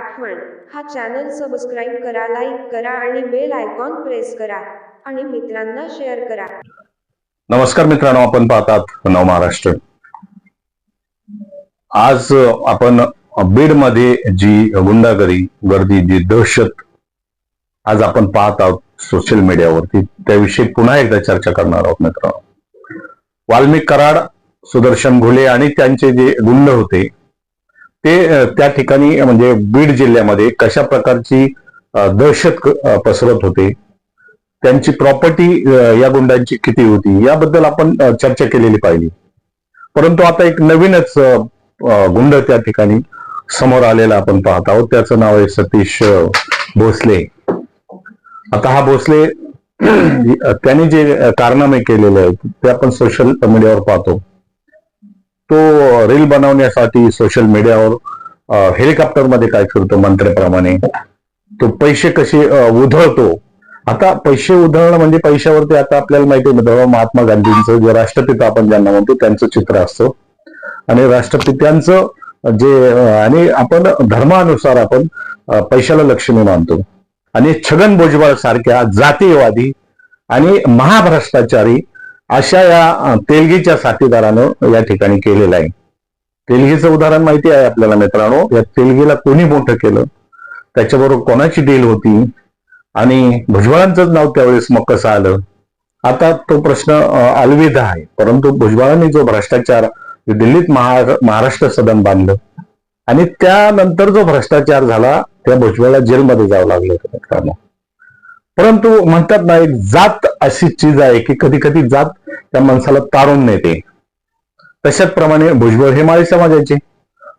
आठवण हा channel subscribe करा लाईक करा आणि बेल आयकॉन प्रेस करा आणि मित्रांना शेअर करा. नमस्कार मित्रांनो आपण पाहतात नव महाराष्ट्र. आज आपण बीडमध्ये जी गुंडागरी गर्दी जी दहशत आज आपण पाहत आहोत सोशल मीडियावरती त्याविषयी पुन्हा एकदा चर्चा करणार आहोत मित्रांनो. वाल्मिक कराड सुदर्शन घुले आणि त्यांचे जे गुंड होते ते त्या ठिकाणी म्हणजे बीड जिल्ह्यामध्ये कशा प्रकारची दहशत पसरत होते त्यांची प्रॉपर्टी या गुंडांची किती होती याबद्दल आपण चर्चा केलेली पाहिली. परंतु आता एक नवीनच गुंड त्या ठिकाणी समोर आलेला आपण पाहत आहोत. त्याचं नाव आहे सतीश भोसले. आता हा भोसले त्याने त्यांनी जे कारनामे केलेले आहेत ते आपण सोशल मीडियावर पाहतो. तो रील बनवण्यासाठी सोशल मीडियावर हेलिकॉप्टरमध्ये काय करतो मंत्र्याप्रमाणे? तो पैसे कसे उधळतो? आता पैसे उधळणं म्हणजे पैशावरती आता आपल्याला माहिती आहे महात्मा गांधींचं जे राष्ट्रपिता आपण ज्यांना म्हणतो त्यांचं चित्र असतं. आणि राष्ट्रपित्यांचं जे आणि आपण धर्मानुसार आपण पैशाला लक्ष्मी मानतो आणि छगन भुजबळ सारख्या जातीयवादी आणि महाभ्रष्टाचारी अशा या तेलगीच्या साथीदारानं या ठिकाणी केलेलं आहे. तेलगीचं उदाहरण माहिती आहे आपल्याला मित्रांनो. या तेलगीला कोणी मोठं केलं? त्याच्याबरोबर कोणाची डील होती? आणि भुजबळांचंच नाव त्यावेळेस मग कसं आलं? आता तो प्रश्न अं, आहे. परंतु भुजबळांनी जो भ्रष्टाचार दिल्लीत महाराष्ट्र सदन बांधलं आणि त्यानंतर जो भ्रष्टाचार झाला त्या भुजबळला जेलमध्ये जावं लागलं होतं मित्रांनो. परंतु म्हणतात ना एक जात अशी चीज आहे की कधी कधी जात त्या माणसाला तारून नेते. तशाच प्रमाणे भुजबळ हे माळी समाजाचे.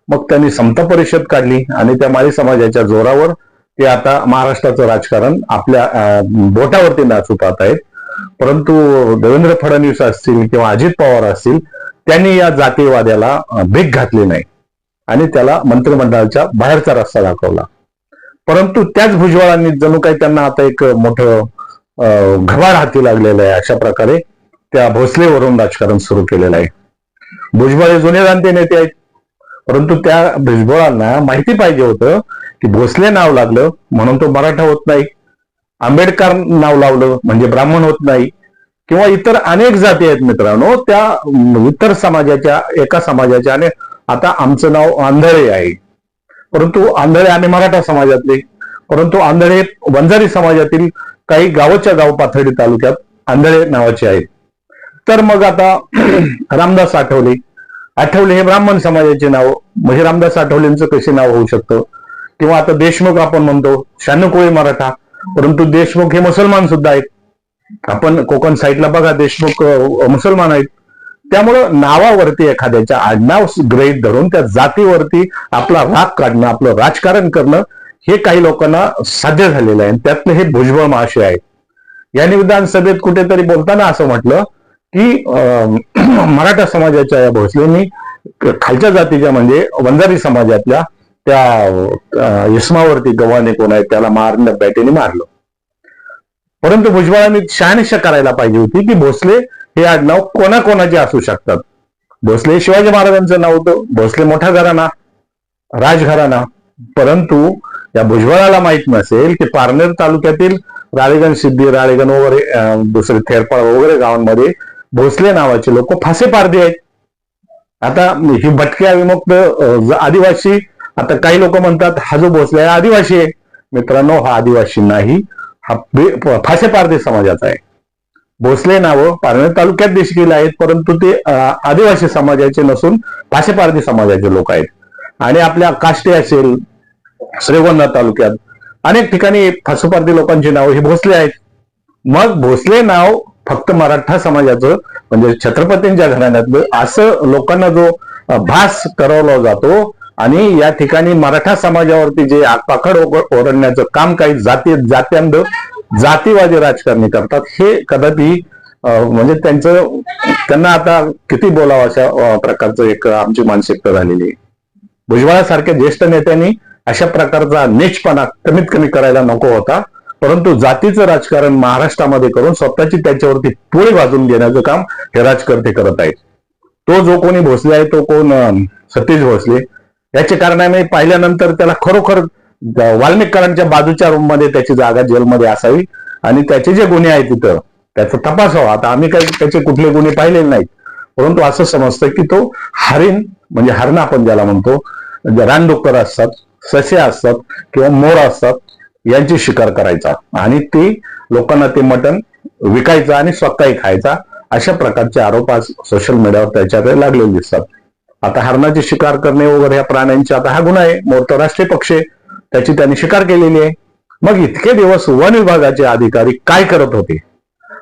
मग त्यांनी समता परिषद काढली आणि त्या माळी समाजाच्या जोरावर ते आता महाराष्ट्राचं राजकारण आपल्या अं, बोटावरती नाचू पाहत आहेत. परंतु देवेंद्र फडणवीस असतील किंवा अजित पवार असतील त्यांनी या जातीवाद्याला भीक घातली नाही. आणि त्याला मंत्रिमंडळाच्या बाहेरचा रस्ता दाखवला. परंतु त्याच भुजबळांनी जणू काही त्यांना आता एक मोठं घबाड हाती लागलेलं आहे अशा प्रकारे त्या भोसलेवरून राजकारण सुरू केलेलं आहे. भुजबळ हे जुने जाणते नेते आहेत. परंतु त्या भुजबळांना माहिती पाहिजे होतं की भोसले नाव लागलं म्हणून तो मराठा होत नाही. आंबेडकर नाव लावलं म्हणजे ब्राह्मण होत नाही. किंवा इतर अनेक जाती आहेत मित्रांनो त्या इतर समाजाच्या एका समाजाच्या आणि आता आमचं नाव आंधळे आहे. परंतु आंधळे आणि मराठा समाजातले परंतु आंधळे वंजारी समाजातील काही गावच्या गाव पाथर्डी तालुक्यात आंधळे नावाचे आहेत. तर मग आता रामदास आठवले. आठवले हे ब्राह्मण समाजाचे नाव म्हणजे रामदास आठवलेंचं कसे नाव होऊ शकतं? किंवा आता देशमुख आपण म्हणतो शानुकोळी मराठा परंतु देशमुख हे मुसलमान सुद्धा आहेत. आपण कोकण साईडला बघा देशमुख मुसलमान आहेत. त्यामुळं नावावरती एखाद्याच्या आडनाव ग्रहित धरून त्या जातीवरती आपला राग काढणं आपलं राजकारण करणं हे काही लोकांना साध्य झालेलं आहे. आणि त्यातलं हे भुजबळ महाशय आहेत. यांनी विधानसभेत कुठेतरी बोलताना असं म्हटलं की अं, मराठा समाजाच्या या भोसलेंनी खालच्या जातीच्या म्हणजे वंजारी समाजातल्या त्या अं, इस्मावरती गव्हाणे कोण आहे त्याला मारलं बॅटेने मारलं. परंतु भुजबळांनी शहानिशा करायला पाहिजे होती की भोसले हे आडनाव कोणाकोणाचे असू शकतात? भोसले शिवाजी महाराजांचं नाव होतं भोसले मोठा घराणा राजघराणा. परंतु या भुजबळाला माहीत नसेल की पारनेर तालुक्यातील राळेगण सिद्धी राळेगण वगैरे दुसरे थेरपाळ वगैरे गावांमध्ये भोसले नावाचे लोक फासे पारधी आहेत. आता ही भटक्या विमुक्त आदिवासी आता काही लोक म्हणतात हा जो भोसले आहे आदिवासी आहे. मित्रांनो हा आदिवासी नाही हा फासे पारधी समाजाचा आहे. भोसले नावं पारनेर तालुक्यात देखील आहेत परंतु ते आदिवासी समाजाचे नसून फासे पारधी समाजाचे लोक आहेत. आणि आपल्या काष्टे असेल श्रीगोंदा तालुक्यात अनेक ठिकाणी फासोपारधी लोकांची नावं ही भोसले आहेत. मग भोसले नाव फक्त मराठा समाजाचं म्हणजे छत्रपतींच्या घराण्यातलं असं लोकांना जो भास करवला जातो आणि या ठिकाणी मराठा समाजावरती जे आगपाखड ओरडण्याचं काम काही जाती जात्यांध जातीवादी राजकारणी करतात हे कदापि म्हणजे त्यांचं त्यांना आता किती बोलावं अशा प्रकारचं एक आमची मानसिकता झालेली आहे. भुजबळासारख्या ज्येष्ठ नेत्यांनी अशा प्रकारचा नेचपणा कमीत कमी करायला नको होता परंतु जातीचं राजकारण महाराष्ट्रामध्ये करून स्वतःची त्याच्यावरती पोळी भाजून घेण्याचं काम हे राजकर्ते करत आहेत. तो जो कोणी भोसले आहे तो कोण सतीश भोसले. याचे कारण पाहिल्यानंतर त्याला खरोखर वाल्मिकरांच्या बाजूच्या रूममध्ये त्याची जागा जेलमध्ये असावी. आणि त्याचे जे गुन्हे आहेत तिथं त्याचा तपास व्हावा. आता आम्ही काही त्याचे कुठले गुन्हे पाहिलेले नाहीत. परंतु असं समजतं की तो हरिण म्हणजे हरण आपण ज्याला म्हणतो रानडुक्कर असतात ससे असतात किंवा मोर असतात यांची शिकार करायचा. आणि ते लोकांना ते मटण विकायचं आणि स्वतःही खायचा. अशा प्रकारचे आरोप आज सोशल मीडियावर त्याच्याकडे लागलेले दिसतात. आता हरणाची शिकार करणे वगैरे या प्राण्यांची आता हा गुन्हा आहे. मोठा राष्ट्रीय पक्ष आहे. त्याची त्यांनी शिकार केलेली आहे. मग इतके दिवस वन विभागाचे अधिकारी काय करत होते?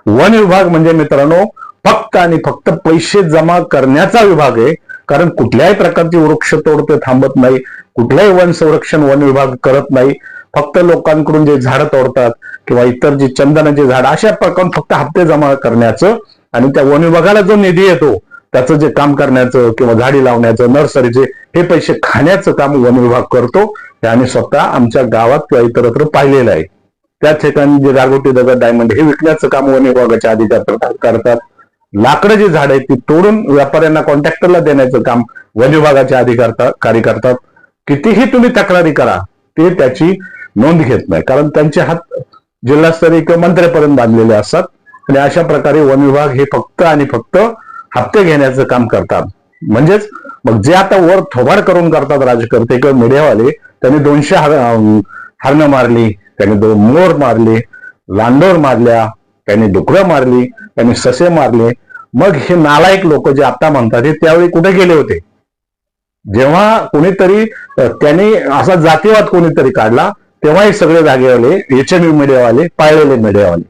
वन विभाग म्हणजे मित्रांनो फक्त आणि फक्त पैसे जमा करण्याचा विभाग आहे. कारण कुठल्याही प्रकारची वृक्ष तोड ते थांबत नाही. कुठल्याही वन संरक्षण वन विभाग करत नाही. फक्त लोकांकडून जे झाडं तोडतात किंवा इतर जे चंदनाचे झाड अशा प्रकारे फक्त हप्ते जमा करण्याचं आणि त्या वन विभागाला जो निधी येतो त्याचं जे काम करण्याचं किंवा झाडी लावण्याचं नर्सरीचे हे पैसे खाण्याचं काम वन विभाग करतो. हे आम्ही स्वतः आमच्या गावात किंवा इतरत्र पाहिलेलं आहे. त्या ठिकाणी जे गारगोटी दगड डायमंड हे विकण्याचं काम वन विभागाच्या अधिकार करतात- करतात लाकडं जी झाड आहेत ती तोडून व्यापाऱ्यांना कॉन्ट्रॅक्टरला देण्याचं काम वन विभागाचे अधिकारी करतात कितीही तुम्ही तक्रारी करा ते त्याची नोंद घेत नाही. कारण त्यांचे हात जिल्हास्तरीय किंवा मंत्र्यापर्यंत बांधलेले असतात. आणि अशा प्रकारे वन विभाग हे फक्त आणि फक्त हप्ते घेण्याचं काम करतात. म्हणजेच मग जे आता वर थोबाड करून करतात राजकर्ते किंवा मीडियावाले त्यांनी दोनशे हर- हरणं मारली त्यांनी दोन मोर मारले लांडोर मारल्या त्यांनी डुकरं मारली त्यांनी ससे मारले. मग हे नालायक लोक जे आता म्हणतात हे त्यावेळी कुठे गेले होते? जेव्हा कोणीतरी त्यांनी असा जातीवाद कोणीतरी काढला तेव्हा हे सगळे जागेवाले एच एम मीडियावाले पाळलेले मीडियावाले.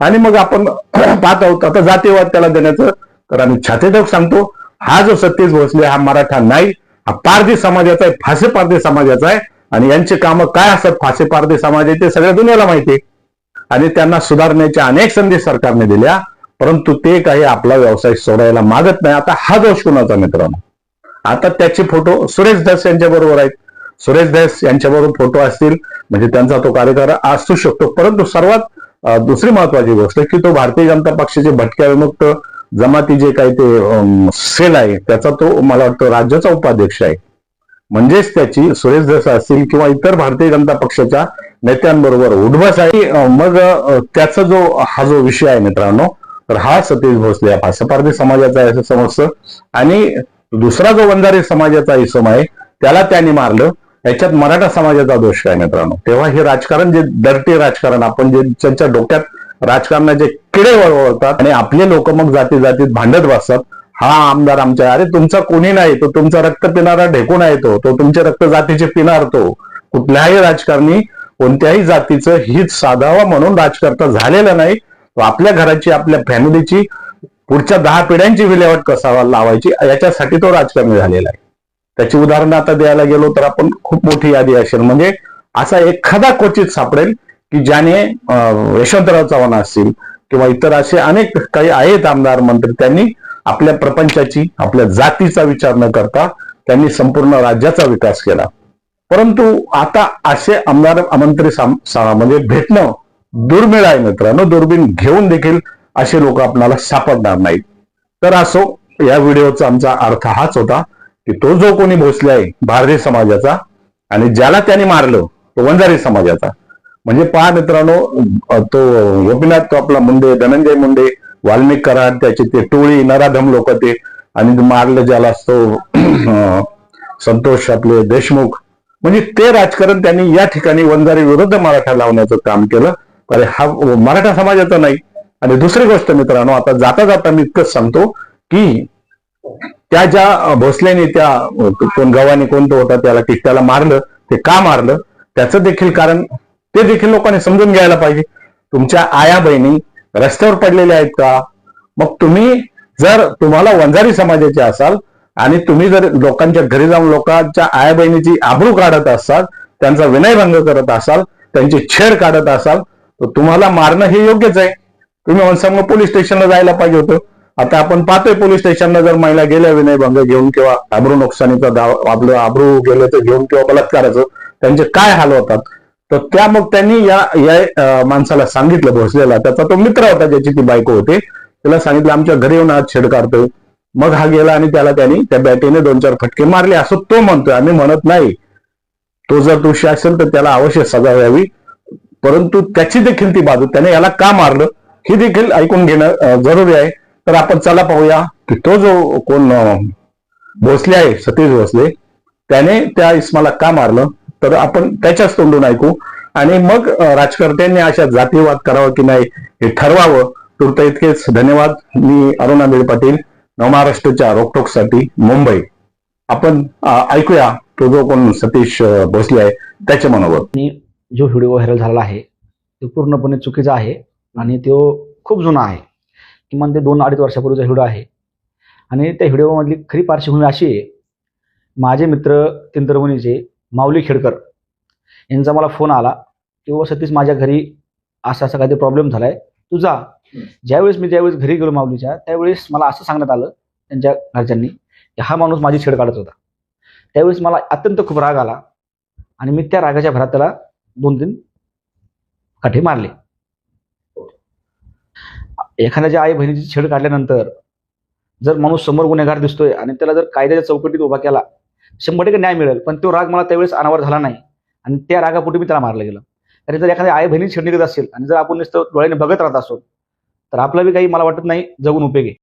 आणि मग आपण पाहत आहोत आता जातीवाद त्याला देण्याचं तर आम्ही छातीदार सांगतो हा जो सतीश भोसले हा मराठा नाही हा पारधी समाजाचा आहे फासे पारधी समाजाचा आहे. आणि यांचे कामं काय असतात? फासे पारधी समाजाचे ते सगळ्या दुनियाला माहिती आहे. आणि त्यांना सुधारण्याच्या अनेक संधी सरकारने दिल्या परंतु ते काही आपला व्यवसाय सोडायला मागत नाही. आता हा दोष कुणाचा मित्रांनो? आता त्याचे फोटो सुरेश दास यांच्या बरोबर आहेत. सुरेश दास यांच्याबरोबर फोटो असतील म्हणजे त्यांचा तो कार्यकार असू शकतो. परंतु सर्वात दुसरी महत्वाची गोष्ट की तो भारतीय जनता पक्षाचे भटक्या विमुक्त जमाती जे काही ते अं, सेल आहे त्याचा तो मला वाटतं राज्याचा उपाध्यक्ष आहे. म्हणजेच त्याची सुरेश धस असतील किंवा इतर भारतीय जनता पक्षाच्या नेत्यांबरोबर उठबस आहे मग त्याचा जो हा जो विषय आहे मित्रांनो तर हा सतीश भोसले हा फासपारधी समाजाचा आहे असं समजतं. आणि दुसरा जो वंजारी समाजाचा इसम आहे त्याला त्यांनी मारलं. याच्यात मराठा समाजाचा दोष काय मित्रांनो. तेव्हा हे राजकारण जे दर्टी राजकारण आपण जे त्यांच्या डोक्यात राजकारणाचे किडे वळवळतात आणि आपले लोक मग जाती जातीत भांडत बसतात. हा आमदार आमच्या अरे तुमचा कोणी नाही तो तुमचा रक्त पिणारा ढेकून आहे तो तो तुमच्या रक्त जातीचे पिणार तो. कुठल्याही राजकारणी कोणत्याही जातीचं हित साधावं म्हणून राजकर्ता झालेला नाही. तो आपल्या घराची आपल्या फॅमिलीची पुढच्या दहा पिढ्यांची विल्हेवाट कसा लावायची याच्यासाठी तो राजकारणी झालेला आहे. त्याची उदाहरणं आता द्यायला गेलो तर आपण खूप मोठी यादी असेल. म्हणजे असा एखादा क्वचित सापडेल की ज्याने यशवंतराव चव्हाण असतील किंवा इतर असे अनेक काही आहेत आमदार मंत्री त्यांनी आपल्या प्रपंचाची आपल्या जातीचा विचार न करता त्यांनी संपूर्ण राज्याचा विकास केला. परंतु आता असे आमदार आमंत्री म्हणजे भेटणं दुर्मिळ आहे मित्रांनो. दुर्बीण घेऊन देखील असे लोक आपल्याला सापडणार नाहीत. तर असो या व्हिडिओचा आमचा अर्थ हाच होता की तो जो कोणी भोसले आहे भारतीय समाजाचा आणि ज्याला त्याने मारलं तो वंजारी समाजाचा म्हणजे पहा मित्रांनो तो गोपीनाथ तो आपला मुंडे धनंजय मुंडे वाल्मिक कराड त्याचे ते टोळी नराधम लोक ते आणि मारलं ज्याला असतो संतोष आपले देशमुख. म्हणजे ते राजकारण त्यांनी या ठिकाणी वंजारी विरुद्ध मराठा लावण्याचं काम केलं. अरे हा मराठा समाजाचा नाही. आणि दुसरी गोष्ट मित्रांनो आता जाता जाता मी इतकंच सांगतो की त्या ज्या भोसलेने त्या कोण गव्हाने कोणतं होता त्याला टिकट्याला मारलं ते का मारलं त्याचं देखील कारण ते देखील लोकांनी समजून घ्यायला पाहिजे. तुमच्या आया बहिणी रस्त्यावर पडलेल्या आहेत का? मग तुम्ही जर तुम्हाला वंजारी समाजाचे असाल आणि तुम्ही जर लोकांच्या घरी जाऊन लोकांच्या आया बहिणीची आबरू काढत असाल त्यांचा विनयभंग करत असाल त्यांची छेड काढत असाल तर तुम्हाला मारणं हे योग्यच आहे. तुम्ही वनसंग पोलीस स्टेशनला जायला पाहिजे होतं. आता आपण पाहतोय पोलीस स्टेशनला जर महिला गेल्या विनयभंग घेऊन किंवा आबरू नुकसानीचा दाव आपलं आबरू गेलं तर घेऊन किंवा बलात्काराचं त्यांचे काय हाल होतात? तर त्या मग त्यांनी या या माणसाला सांगितलं भोसलेला. त्याचा तो मित्र होता ज्याची ती बायको होते. त्याला सांगितलं आमच्या घरी येऊन आज छेड काढतोय. मग हा गेला आणि त्याला त्यांनी त्या बॅटीने दोन चार फटके मारले. असं तो म्हणतोय. आम्ही म्हणत नाही. तो जर दोषी असेल तर त्याला अवश्य सजा व्हावी. परंतु त्याची देखील ती बाजू त्याने याला का मारलं? हे देखील ऐकून घेणं जरुरी आहे. तर आपण चला पाहूया की तो जो कोण भोसले आहे सतीश भोसले त्याने त्या इस्माला का मारलं? तर आपण त्याच्याच तोंडून ऐकू. आणि मग राजकर्त्यांनी अशा जातीवाद करावा की नाही हे ठरवावं. तुर्त इतकेच. धन्यवाद. मी अरुणा बेळ पाटील नवमहाराष्ट्रच्या रोकटोकसाठी मुंबई. आपण ऐकूया. तो जो कोण सतीश भोसले आहे त्याच्या मनावर. जो व्हिडिओ व्हायरल झालेला आहे तो पूर्णपणे चुकीचा आहे आणि तो खूप जुना आहे. किमान ते दोन अडीच वर्षापूर्वीचा व्हिडिओ आहे. आणि त्या व्हिडिओमधली खरी पार्श्वभूमी अशी आहे माझे मित्र तिंतरवणीचे माऊली खेडकर. यांचा मला फोन आला की बाबा सतीश माझ्या घरी असा असा काहीतरी प्रॉब्लेम झाला आहे तू जा. ज्यावेळेस मी ज्यावेळेस घरी गेलो माऊलीच्या त्यावेळेस मला असं सांगण्यात आलं त्यांच्या घरच्यांनी की हा माणूस माझी छेड काढत होता. त्यावेळेस मला अत्यंत खूप राग आला आणि मी त्या रागाच्या भरात त्याला दोन तीन काठे मारले. एखाद्याच्या आई बहिणीची छेड काढल्यानंतर जर माणूस समोर गुन्हेगार दिसतोय आणि त्याला जर कायद्याच्या चौकटीत उभा केला शंभर टक्के न्याय मिळेल. पण तो राग मला त्यावेळेस अनावर झाला नाही. आणि त्या रागापोटी मी त्याला मारलं गेलं. आणि जर एखाद्या आई बहिणी छेडणी असेल आणि जर आपण नुसतं डोळ्याने बघत राहत असो तर आपला बी काही मला वाटत नाही जगून उपयोग. आहे